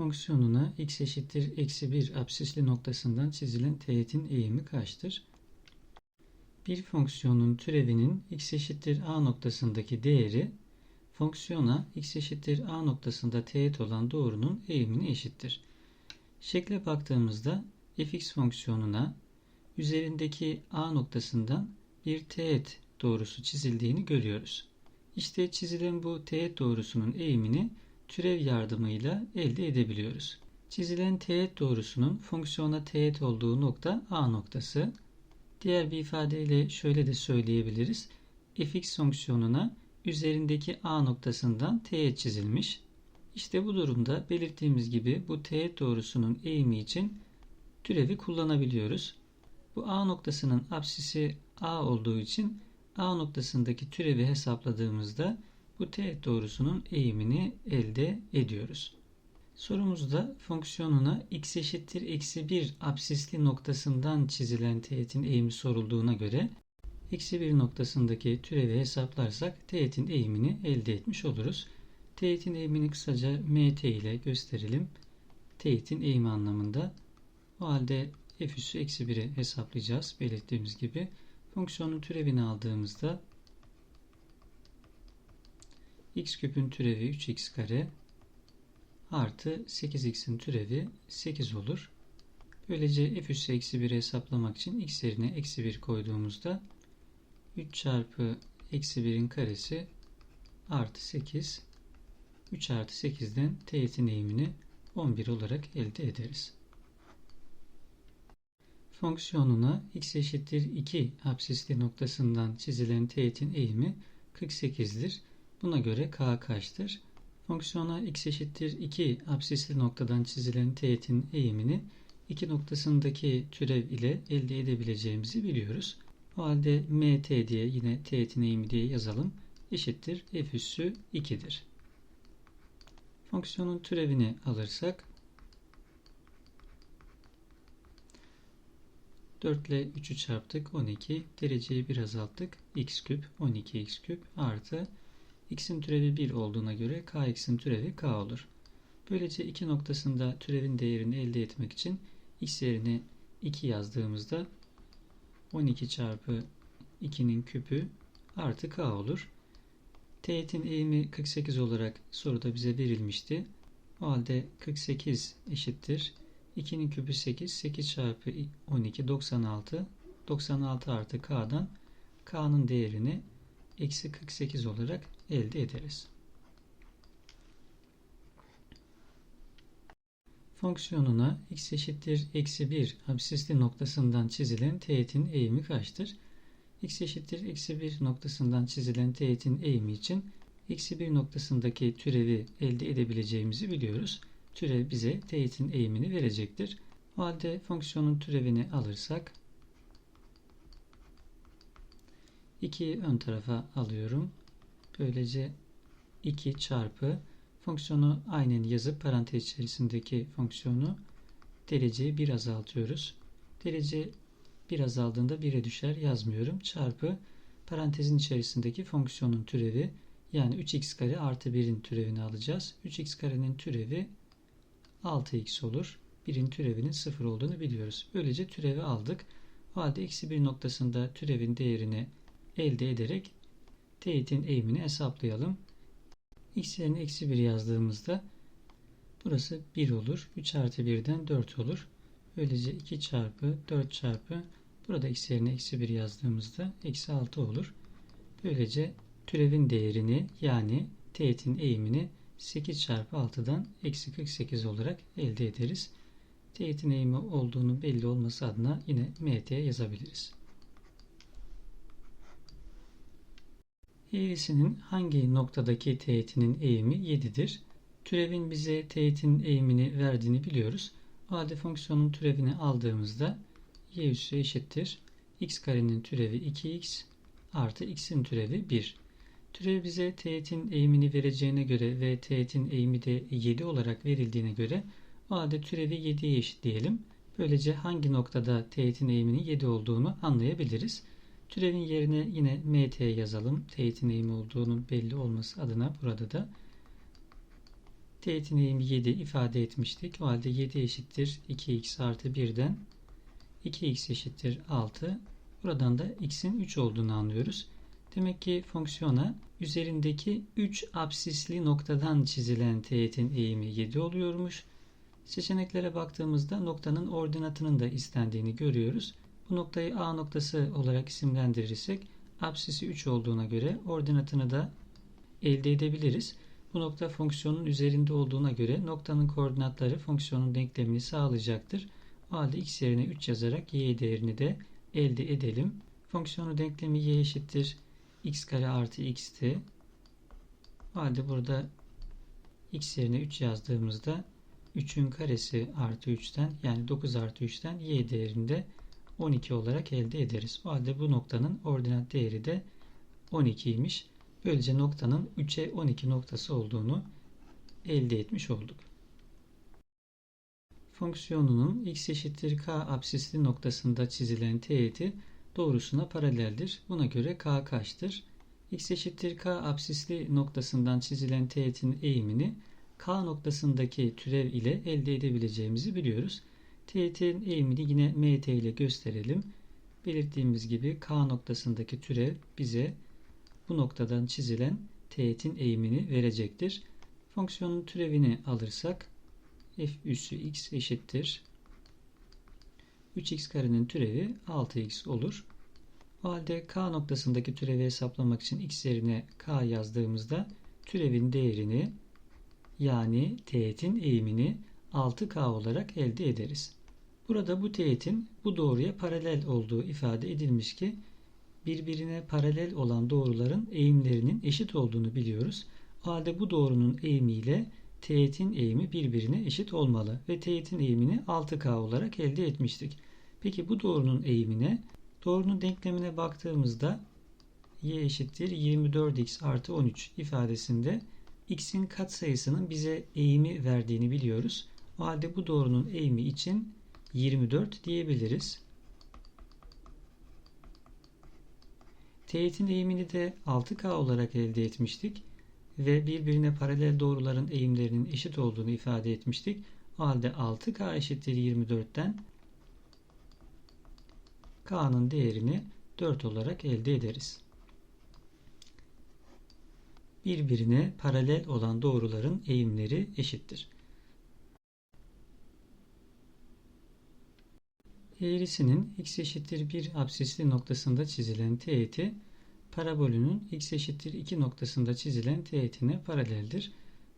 fonksiyonuna x eşittir eksi 1 absisli noktasından çizilen teğetin eğimi kaçtır? Bir fonksiyonun türevinin x eşittir a noktasındaki değeri fonksiyona x eşittir a noktasında teğet olan doğrunun eğimine eşittir. Şekle baktığımızda fx fonksiyonuna üzerindeki a noktasından bir teğet doğrusu çizildiğini görüyoruz. İşte çizilen bu teğet doğrusunun eğimini türev yardımıyla elde edebiliyoruz. Çizilen teğet doğrusunun fonksiyona teğet olduğu nokta a noktası. Diğer bir ifadeyle şöyle de söyleyebiliriz. fx fonksiyonuna üzerindeki a noktasından teğet çizilmiş. İşte bu durumda belirttiğimiz gibi bu teğet doğrusunun eğimi için türevi kullanabiliyoruz. Bu a noktasının apsisi a olduğu için a noktasındaki türevi hesapladığımızda bu teğet doğrusunun eğimini elde ediyoruz. Sorumuzda fonksiyonuna x eşittir eksi 1 absisli noktasından çizilen teğetin eğimi sorulduğuna göre eksi 1 noktasındaki türevi hesaplarsak teğetin eğimini elde etmiş oluruz. Teğetin eğimini kısaca mt ile gösterelim. Teğetin eğimi anlamında. O halde f üssü eksi 1'i hesaplayacağız belirttiğimiz gibi. Fonksiyonun türevini aldığımızda x küpün türevi 3x kare artı 8x'in türevi 8 olur. Böylece f üssü eksi 1'i hesaplamak için x yerine eksi 1 koyduğumuzda 3 çarpı eksi 1'in karesi artı 8 3 artı 8'den teğetin eğimini 11 olarak elde ederiz. Fonksiyonuna x eşittir 2 absisli noktasından çizilen teğetin eğimi 48'dir. Buna göre k kaçtır? Fonksiyona x eşittir 2 absisli noktadan çizilen teğetin eğimini 2 noktasındaki türev ile elde edebileceğimizi biliyoruz. O halde mt diye yine teğetin eğimi diye yazalım. Eşittir f üssü 2'dir. Fonksiyonun türevini alırsak 4 ile 3'ü çarptık 12 dereceyi bir azalttık x küp 12x küp artı x'in türevi 1 olduğuna göre kx'in türevi k olur. Böylece iki noktasında türevin değerini elde etmek için x yerine 2 yazdığımızda 12 çarpı 2'nin küpü artı k olur. Teğetin eğimi 48 olarak soruda bize verilmişti. O halde 48 eşittir. 2'nin küpü 8. 8 çarpı 12 96. 96 artı k'dan k'nın değerini eksi 48 olarak elde ederiz. Fonksiyonuna x eşittir eksi 1 absisli noktasından çizilen teğetin eğimi kaçtır? x eşittir eksi 1 noktasından çizilen teğetin eğimi için eksi 1 noktasındaki türevi elde edebileceğimizi biliyoruz. Türev bize teğetin eğimini verecektir. O halde fonksiyonun türevini alırsak 2'yi ön tarafa alıyorum. Böylece 2 çarpı fonksiyonu aynen yazıp parantez içerisindeki fonksiyonu dereceyi 1 azaltıyoruz. Derece 1 azaldığında 1'e düşer yazmıyorum. Çarpı parantezin içerisindeki fonksiyonun türevi yani 3x kare artı 1'in türevini alacağız. 3x karenin türevi 6x olur. 1'in türevinin 0 olduğunu biliyoruz. Böylece türevi aldık. O halde eksi 1 noktasında türevin değerini elde ederek teğetin eğimini hesaplayalım. x yerine eksi 1 yazdığımızda burası 1 olur. 3 artı 1'den 4 olur. Böylece 2 çarpı 4 çarpı burada x yerine eksi 1 yazdığımızda eksi 6 olur. Böylece türevin değerini yani teğetin eğimini 8 çarpı 6'dan eksi 48 olarak elde ederiz. Teğetin eğimi olduğunu belli olması adına yine mt yazabiliriz. Eğrisinin hangi noktadaki teğetinin eğimi 7'dir? Türevin bize teğetin eğimini verdiğini biliyoruz. O halde fonksiyonun türevini aldığımızda y üssü eşittir. x karenin türevi 2x artı x'in türevi 1. Türev bize teğetin eğimini vereceğine göre ve teğetin eğimi de 7 olarak verildiğine göre o halde türevi 7'ye eşitleyelim. Böylece hangi noktada teğetin eğiminin 7 olduğunu anlayabiliriz. Türevin yerine yine mt yazalım. Teğetin eğimi olduğunu belli olması adına burada da Teğetin eğimi 7 ifade etmiştik. O halde 7 eşittir 2x artı 1'den 2x eşittir 6. Buradan da x'in 3 olduğunu anlıyoruz. Demek ki fonksiyona üzerindeki 3 absisli noktadan çizilen teğetin eğimi 7 oluyormuş. Seçeneklere baktığımızda noktanın ordinatının da istendiğini görüyoruz. Bu noktayı A noktası olarak isimlendirirsek absisi 3 olduğuna göre ordinatını da elde edebiliriz. Bu nokta fonksiyonun üzerinde olduğuna göre noktanın koordinatları fonksiyonun denklemini sağlayacaktır. O halde x yerine 3 yazarak y değerini de elde edelim. Fonksiyonun denklemi y eşittir x kare artı x'ti. O halde burada x yerine 3 yazdığımızda 3'ün karesi artı 3'ten yani 9 artı 3'ten y değerinde 12 olarak elde ederiz. O halde bu noktanın ordinat değeri de 12'ymiş. Böylece noktanın 3'e 12 noktası olduğunu elde etmiş olduk. Fonksiyonunun x eşittir k absisli noktasında çizilen teğeti doğrusuna paraleldir. Buna göre k kaçtır? x eşittir k absisli noktasından çizilen teğetin eğimini k noktasındaki türev ile elde edebileceğimizi biliyoruz. Teğetin eğimini yine mt ile gösterelim. Belirttiğimiz gibi k noktasındaki türev bize bu noktadan çizilen teğetin eğimini verecektir. Fonksiyonun türevini alırsak f üssü x eşittir. 3x karenin türevi 6x olur. O halde k noktasındaki türevi hesaplamak için x yerine k yazdığımızda türevin değerini yani teğetin eğimini 6k olarak elde ederiz. Burada bu teğetin bu doğruya paralel olduğu ifade edilmiş ki birbirine paralel olan doğruların eğimlerinin eşit olduğunu biliyoruz. O halde bu doğrunun eğimi ile teğetin eğimi birbirine eşit olmalı ve teğetin eğimini 6K olarak elde etmiştik. Peki bu doğrunun eğimine doğrunun denklemine baktığımızda y eşittir 24x artı 13 ifadesinde x'in katsayısının bize eğimi verdiğini biliyoruz. O halde bu doğrunun eğimi için 24 diyebiliriz. Teğetin eğimini de 6K olarak elde etmiştik ve birbirine paralel doğruların eğimlerinin eşit olduğunu ifade etmiştik. O halde 6K eşittir 24'ten K'nın değerini 4 olarak elde ederiz. Birbirine paralel olan doğruların eğimleri eşittir. Eğrisinin x eşittir 1 absisli noktasında çizilen teğeti parabolünün x eşittir 2 noktasında çizilen teğetine paraleldir.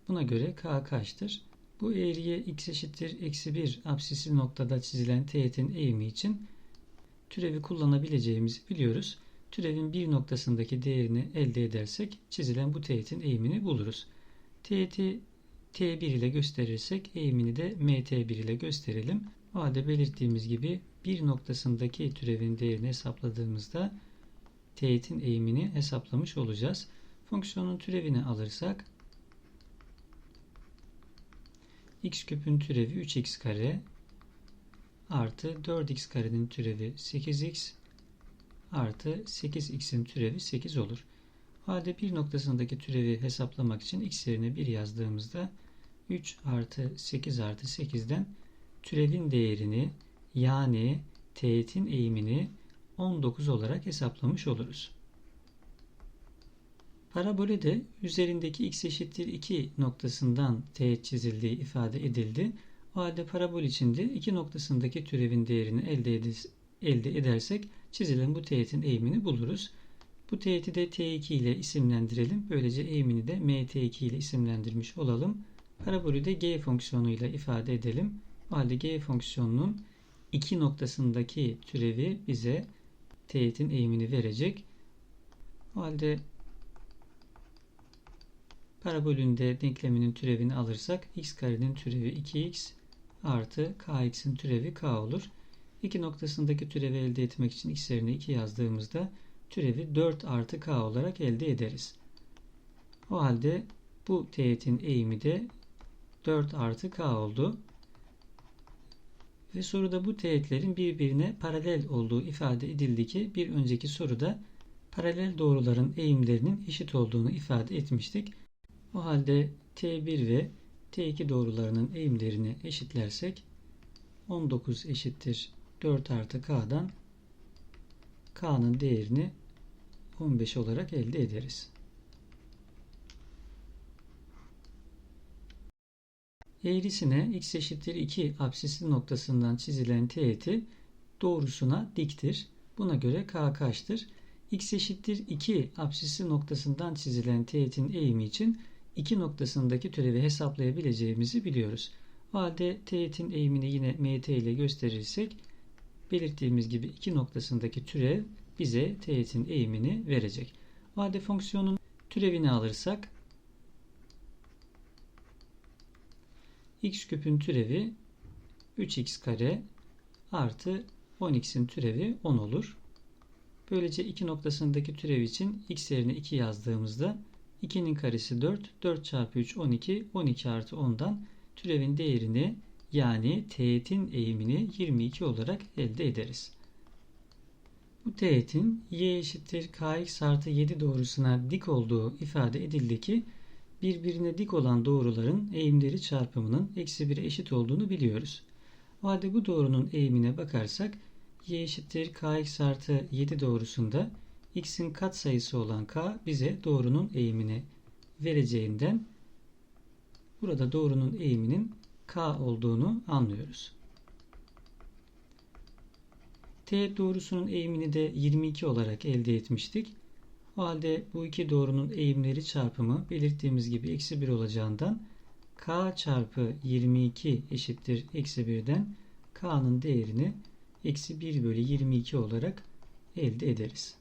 Buna göre k kaçtır? Bu eğriye x eşittir eksi 1 absisli noktada çizilen teğetin eğimi için türevi kullanabileceğimizi biliyoruz. Türevin bir noktasındaki değerini elde edersek çizilen bu teğetin eğimini buluruz. Teğeti t1 ile gösterirsek eğimini de mt1 ile gösterelim. O halde belirttiğimiz gibi bir noktasındaki türevin değerini hesapladığımızda teğetin eğimini hesaplamış olacağız. Fonksiyonun türevini alırsak x küpün türevi 3x kare artı 4x karenin türevi 8x artı 8x'in türevi 8 olur. Halde bir noktasındaki türevi hesaplamak için x yerine 1 yazdığımızda 3 artı 8 artı 8'den türevin değerini yani teğetin eğimini 19 olarak hesaplamış oluruz. Parabole de üzerindeki x eşittir 2 noktasından teğet çizildiği ifade edildi. O halde parabol içinde iki noktasındaki türevin değerini elde, elde edersek çizilen bu teğetin eğimini buluruz. Bu teğeti de T2 ile isimlendirelim. Böylece eğimini de MT2 ile isimlendirmiş olalım. Parabolü de G fonksiyonuyla ifade edelim. O halde G fonksiyonunun iki noktasındaki türevi bize teğetin eğimini verecek. O halde parabolünde denkleminin türevini alırsak x karenin türevi 2x artı kx'in türevi k olur. İki noktasındaki türevi elde etmek için x yerine 2 yazdığımızda türevi 4 artı k olarak elde ederiz. O halde bu teğetin eğimi de 4 artı k oldu. Ve soruda bu teğetlerin birbirine paralel olduğu ifade edildi ki bir önceki soruda paralel doğruların eğimlerinin eşit olduğunu ifade etmiştik. O halde T1 ve T2 doğrularının eğimlerini eşitlersek 19 eşittir 4 artı K'dan K'nın değerini 15 olarak elde ederiz. Eğrisine x eşittir 2 absisli noktasından çizilen teğeti doğrusuna diktir. Buna göre k kaçtır? x eşittir 2 absisli noktasından çizilen teğetin eğimi için 2 noktasındaki türevi hesaplayabileceğimizi biliyoruz. O halde teğetin eğimini yine mt ile gösterirsek belirttiğimiz gibi 2 noktasındaki türev bize teğetin eğimini verecek. O halde fonksiyonun türevini alırsak x küpün türevi 3x kare artı 10x'in türevi 10 olur. Böylece iki noktasındaki türev için x yerine 2 yazdığımızda 2'nin karesi 4, 4 çarpı 3 12, 12 artı 10'dan türevin değerini yani teğetin eğimini 22 olarak elde ederiz. Bu teğetin y eşittir kx artı 7 doğrusuna dik olduğu ifade edildi ki birbirine dik olan doğruların eğimleri çarpımının eksi 1'e eşit olduğunu biliyoruz. O halde bu doğrunun eğimine bakarsak y eşittir kx artı 7 doğrusunda x'in kat sayısı olan k bize doğrunun eğimini vereceğinden burada doğrunun eğiminin k olduğunu anlıyoruz. T doğrusunun eğimini de 22 olarak elde etmiştik. O halde bu iki doğrunun eğimleri çarpımı belirttiğimiz gibi eksi 1 olacağından k çarpı 22 eşittir eksi 1'den k'nın değerini eksi 1 bölü 22 olarak elde ederiz.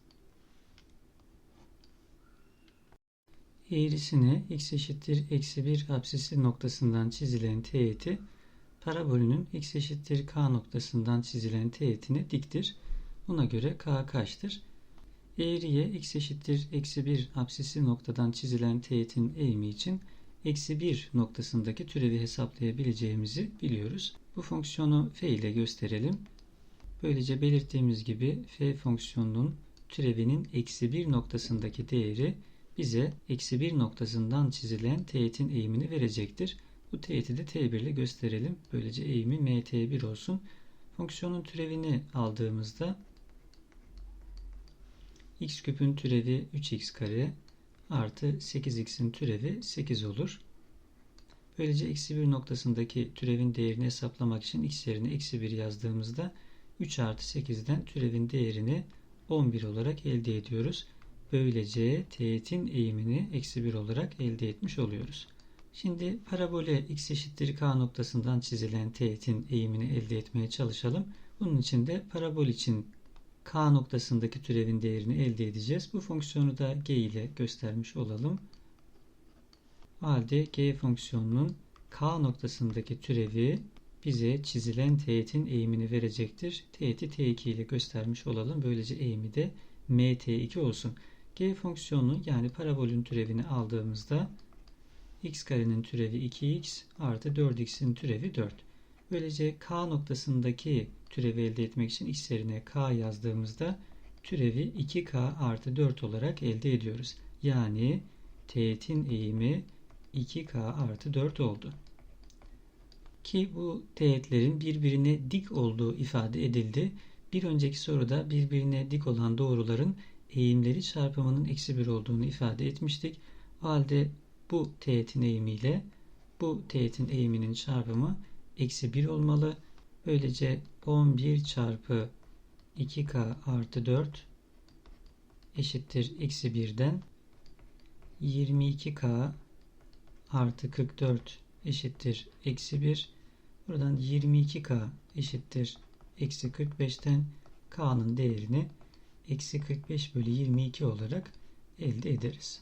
Eğrisine x eşittir eksi 1 absisli noktasından çizilen teğeti parabolünün x eşittir k noktasından çizilen teğetine diktir. Buna göre k kaçtır? Eğriye x eşittir eksi 1 absisli noktadan çizilen teğetin eğimi için eksi 1 noktasındaki türevi hesaplayabileceğimizi biliyoruz. Bu fonksiyonu f ile gösterelim. Böylece belirttiğimiz gibi f fonksiyonunun türevinin eksi 1 noktasındaki değeri bize eksi 1 noktasından çizilen teğetin eğimini verecektir. Bu teğeti de t1 ile gösterelim. Böylece eğimi mt1 olsun. Fonksiyonun türevini aldığımızda x küpün türevi 3x kare artı 8x'in türevi 8 olur. Böylece eksi 1 noktasındaki türevin değerini hesaplamak için x yerine eksi 1 yazdığımızda 3 artı 8'den türevin değerini 11 olarak elde ediyoruz. Böylece teğetin eğimini eksi 1 olarak elde etmiş oluyoruz. Şimdi parabole x eşittir k noktasından çizilen teğetin eğimini elde etmeye çalışalım. Bunun için de parabol için k noktasındaki türevin değerini elde edeceğiz. Bu fonksiyonu da g ile göstermiş olalım. O halde g fonksiyonunun k noktasındaki türevi bize çizilen teğetin eğimini verecektir. Teğeti t2 ile göstermiş olalım. Böylece eğimi de mt2 olsun. g fonksiyonu yani parabolün türevini aldığımızda x karenin türevi 2x artı 4x'in türevi 4. Böylece k noktasındaki türevi elde etmek için x yerine k yazdığımızda türevi 2k artı 4 olarak elde ediyoruz. Yani teğetin eğimi 2k artı 4 oldu. Ki bu teğetlerin birbirine dik olduğu ifade edildi. Bir önceki soruda birbirine dik olan doğruların eğimleri çarpımının eksi 1 olduğunu ifade etmiştik. O halde bu teğetin eğimiyle bu teğetin eğiminin çarpımı eksi 1 olmalı. Böylece 11 çarpı 2k artı 4 eşittir eksi 1'den 22k artı 44 eşittir eksi 1. Buradan 22k eşittir eksi 45'ten k'nın değerini eksi 45 bölü 22 olarak elde ederiz.